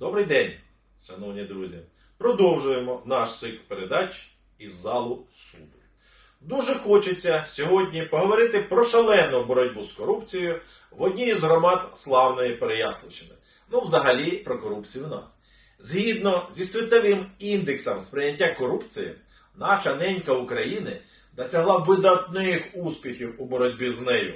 Добрий день, шановні друзі. Продовжуємо наш цикл передач із залу суду. Дуже хочеться сьогодні поговорити про шалену боротьбу з корупцією в одній з громад славної Переяславщини. Ну, взагалі, про корупцію в нас. Згідно зі світовим індексом сприйняття корупції, наша ненька України досягла видатних успіхів у боротьбі з нею.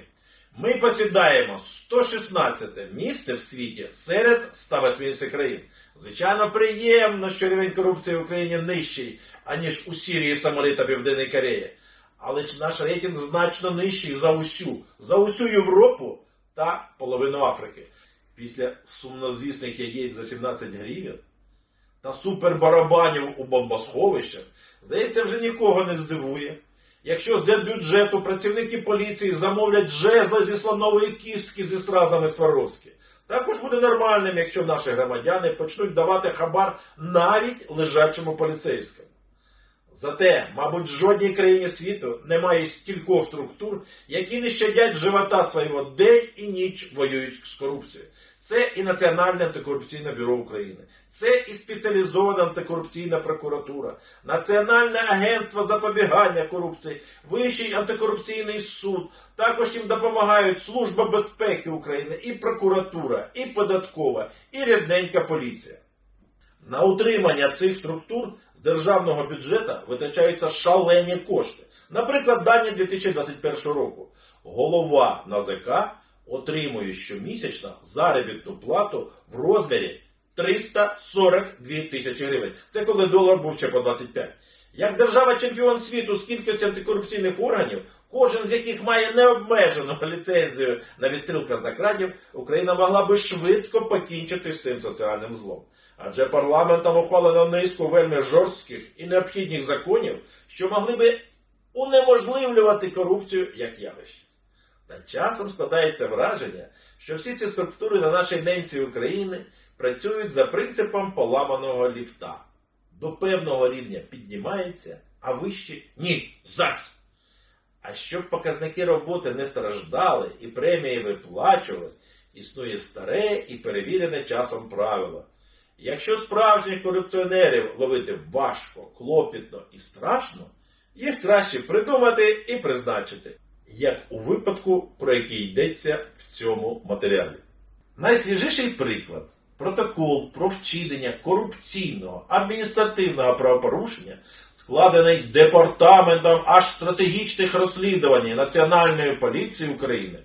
Ми посідаємо 116 місце в світі серед 180 країн. Звичайно, приємно, що рівень корупції в Україні нижчий, аніж у Сірії, Сомалі та Південній Кореї. Але ж наш рейтинг значно нижчий за усю, за усю Європу та половину Африки. Після сумнозвісних яєць за 17 гривень та супербарабанів у бомбосховищах, здається, вже нікого не здивує. Якщо з держбюджету працівники поліції замовлять жезла зі слонової кістки зі стразами Сваровські, також буде нормальним, якщо наші громадяни почнуть давати хабар навіть лежачому поліцейському. Зате, мабуть, в жодній країні світу немає стількох структур, які не щадять живота свого день і ніч воюють з корупцією. Це і Національне антикорупційне бюро України, це і спеціалізована антикорупційна прокуратура, Національне агентство запобігання корупції, Вищий антикорупційний суд. Також їм допомагають Служба безпеки України, і прокуратура, і податкова, і рідненька поліція. На утримання цих структур з державного бюджету витрачаються шалені кошти. Наприклад, дані 2021 року. Голова НАЗК отримує щомісячно заробітну плату в розмірі 342 тисячі гривень. Це коли долар був ще по 25. Як держава чемпіон світу з кількості антикорупційних органів, кожен з яких має необмежену ліцензію на відстріл казнокрадів, Україна могла би швидко покінчити з цим соціальним злом. Адже парламентом ухвалено низку вельми жорстких і необхідних законів, що могли би унеможливлювати корупцію як явище. Та часом складається враження, що всі ці структури на нашій ненці України працюють за принципом поламаного ліфта. До певного рівня піднімається, а вище ні, зась. А щоб показники роботи не страждали і премії виплачувались, існує старе і перевірене часом правило. Якщо справжніх корупціонерів ловити важко, клопітно і страшно, їх краще придумати і призначити, як у випадку, про який йдеться в цьому матеріалі. Найсвіжіший приклад протокол про вчинення корупційного адміністративного правопорушення, складений департаментом аж стратегічних розслідувань Національної поліції України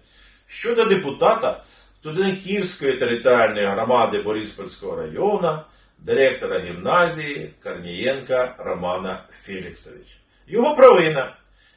щодо депутата Студенківської територіальної громади Бориспільського району, директора гімназії Корнієнка Романа Феліксовича. Його провина.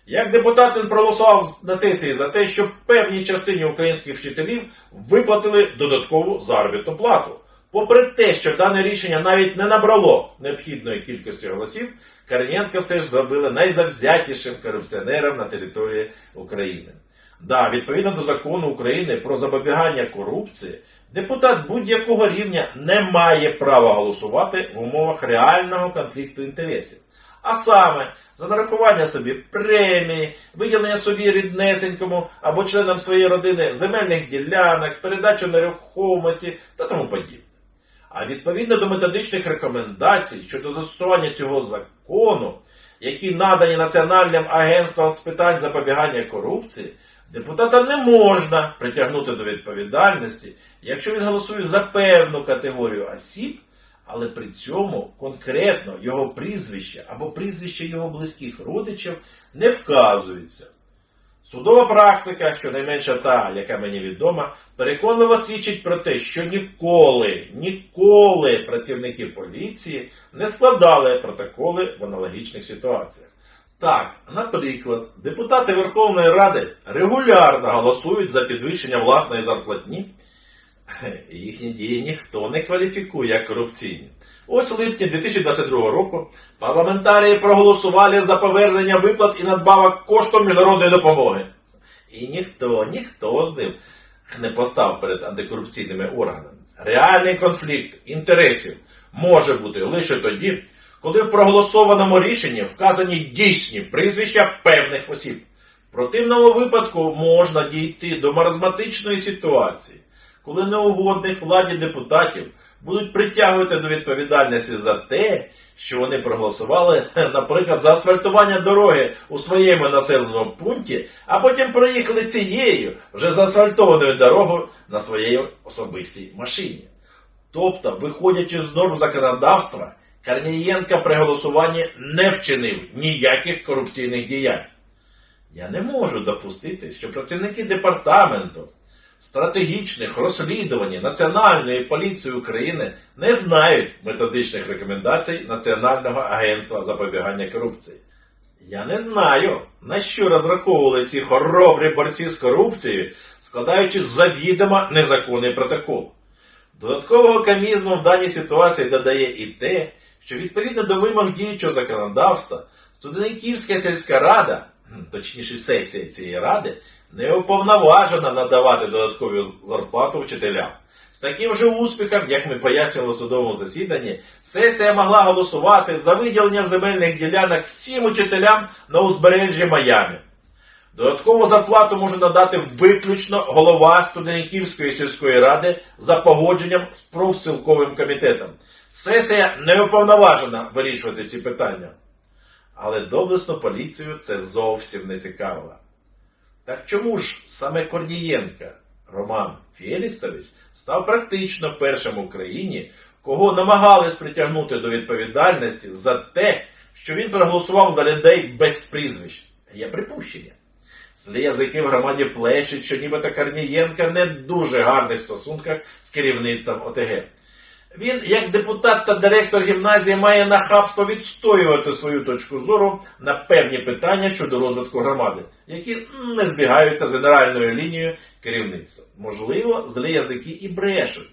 Як депутат він проголосував на сесії за те, щоб певній частині українських вчителів виплатили додаткову заробітну плату. Попри те, що дане рішення навіть не набрало необхідної кількості голосів, Корнієнка все ж зробили найзавзятішим корупціонером на території України. Да, відповідно до закону України про запобігання корупції, депутат будь-якого рівня не має права голосувати в умовах реального конфлікту інтересів. А саме за нарахування собі премії, виділення собі ріднесенькому або членам своєї родини земельних ділянок, передачу нерухомості та тому подібне. А відповідно до методичних рекомендацій щодо застосування цього закону, які надані Національним агентством з питань запобігання корупції, депутата не можна притягнути до відповідальності, якщо він голосує за певну категорію осіб, але при цьому конкретно його прізвище або прізвище його близьких родичів не вказується. Судова практика, щонайменше та, яка мені відома, переконливо свідчить про те, що ніколи, ніколи працівники поліції не складали протоколи в аналогічних ситуаціях. Так, наприклад, депутати Верховної Ради регулярно голосують за підвищення власної зарплатні. Їхні дії ніхто не кваліфікує як корупційні. Ось у липні 2022 року парламентарії проголосували за повернення виплат і надбавок коштом міжнародної допомоги. І ніхто, ніхто з них не постав перед антикорупційними органами. Реальний конфлікт інтересів може бути лише тоді, коли в проголосованому рішенні вказані дійсні прізвища певних осіб. В противному випадку можна дійти до маразматичної ситуації, коли неугодних владі депутатів будуть притягувати до відповідальності за те, що вони проголосували, наприклад, за асфальтування дороги у своєму населеному пункті, а потім проїхали цією вже заасфальтованою дорогою на своїй особистій машині. Тобто, виходячи з норм законодавства, Корнієнка при голосуванні не вчинив ніяких корупційних діянь. Я не можу допустити, що працівники департаменту стратегічних розслідувань Національної поліції України не знають методичних рекомендацій Національного агентства запобігання корупції. Я не знаю, на що розраховували ці хоробрі борці з корупцією, складаючи завідомо незаконний протокол. Додаткового комізму в даній ситуації додає і те, що відповідно до вимог діючого законодавства, Студенківська сільська рада, точніше сесія цієї ради, не уповноважена надавати додаткову зарплату вчителям. З таким же успіхом, як ми пояснювали у судовому засіданні, сесія могла голосувати за виділення земельних ділянок всім учителям на узбережжі Майами. Додаткову зарплату може надати виключно голова Студенківської сільської ради за погодженням з профспілковим комітетом. Сесія не уповноважена вирішувати ці питання. Але доблесну поліцію це зовсім не цікавило. Так чому ж саме Корнієнка Роман Феліксович став практично першим в Україні, кого намагались притягнути до відповідальності за те, що він проголосував за людей без прізвищ? Є припущення. Злі язики в громаді плещуть, що нібито Корнієнка не дуже гарних стосунках з керівництвом ОТГ. Він, як депутат та директор гімназії, має нахабство відстоювати свою точку зору на певні питання щодо розвитку громади, які не збігаються з генеральною лінією керівництва. Можливо, злі язики і брешуть.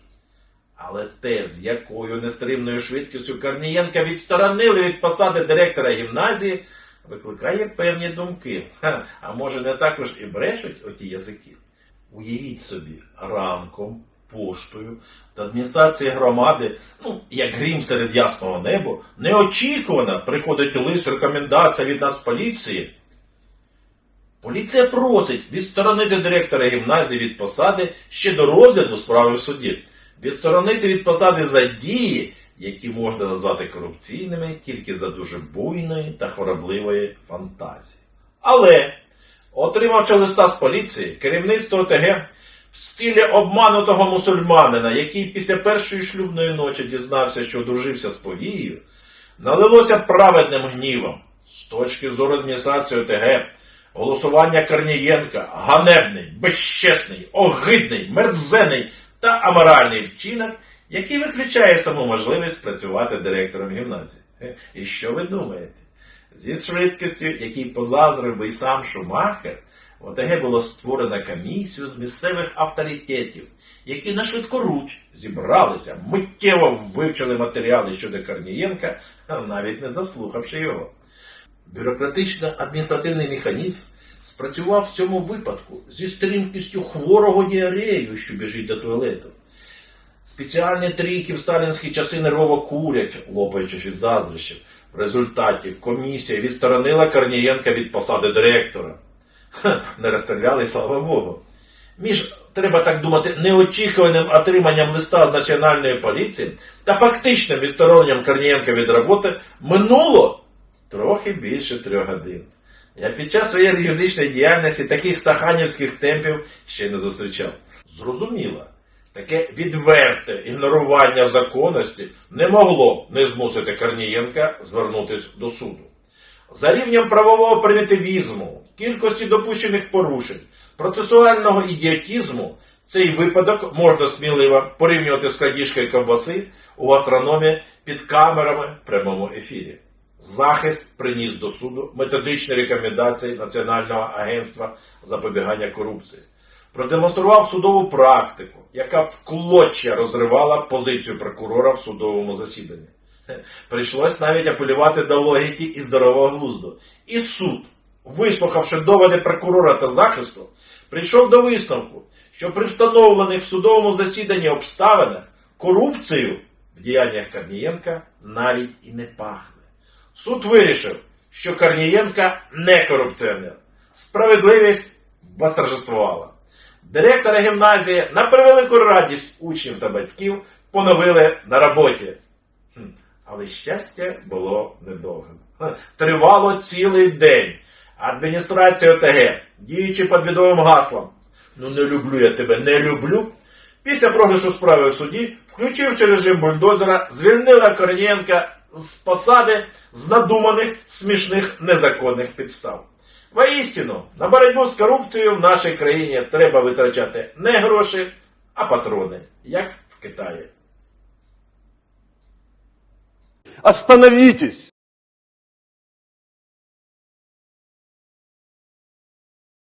Але те, з якою нестримною швидкістю Корнієнка відсторонили від посади директора гімназії, викликає певні думки. А може не також і брешуть оті язики. Уявіть собі, ранком, поштою та адміністрації громади, ну, як грім серед ясного неба, неочікувано приходить лист рекомендація від Нацполіції. Поліція просить відсторонити директора гімназії від посади ще до розгляду справи в суді. Відсторонити від посади за дії, які можна назвати корупційними тільки за дуже буйної та хворобливої фантазії. Але, отримавши листа з поліції, керівництво ОТГ в стилі обманутого мусульманина, який після першої шлюбної ночі дізнався, що одружився з повією, налилося праведним гнівом. З точки зору адміністрації ОТГ, голосування Корнієнка ганебний, безчесний, огидний, мерзений та аморальний вчинок, який виключає саму можливість працювати директором гімназії. І що ви думаєте? Зі швидкістю, який позазрив би й сам Шумахер, в ОТГ було створено комісію з місцевих авторитетів, які на швидкоруч зібралися, миттєво вивчили матеріали щодо Корнієнка, навіть не заслухавши його. Бюрократично-адміністративний механізм спрацював в цьому випадку зі стрімкістю хворого діарею, що біжить до туалету. Спеціальні трійки в сталінські часи нервово курять, лопаючись від заздрощів. В результаті комісія відсторонила Корнієнка від посади директора. Ха, не розстріляли, слава Богу. Між, треба так думати, неочікуваним отриманням листа з національної поліції та фактичним відстороненням Корнієнка від роботи минуло трохи більше трьох годин. Я під час своєї юридичної діяльності таких стаханівських темпів ще не зустрічав. Зрозуміло, таке відверте ігнорування законності не могло не змусити Корнієнка звернутися до суду. За рівнем правового примітивізму, кількості допущених порушень, процесуального ідіотізму, цей випадок можна сміливо порівнювати з крадіжкою ковбаси у гастрономі під камерами в прямому ефірі. Захист приніс до суду методичні рекомендації Національного агентства запобігання корупції. Продемонстрував судову практику, яка вклоччя розривала позицію прокурора в судовому засіданні. Прийшлось навіть апелювати до логіки і здорового глузду. І суд, вислухавши доводи прокурора та захисту, прийшов до висновку, що при встановлених в судовому засіданні обставинах корупцію в діяннях Корнієнка навіть і не пахне. Суд вирішив, що Корнієнка не корупціонер. Справедливість восторжествувала. Директора гімназії на превелику радість учнів та батьків поновили на роботі. Але щастя було недовгим. Тривало цілий день. Адміністрація ОТГ, діючи під відомим гаслом. Ну не люблю я тебе, не люблю. Після програшу справи в суді, включивши режим бульдозера, звільнила Корнієнка з посади з надуманих смішних незаконних підстав. Воістину, на боротьбу з корупцією в нашій країні треба витрачати не гроші, а патрони, як в Китаї. Остановитесь!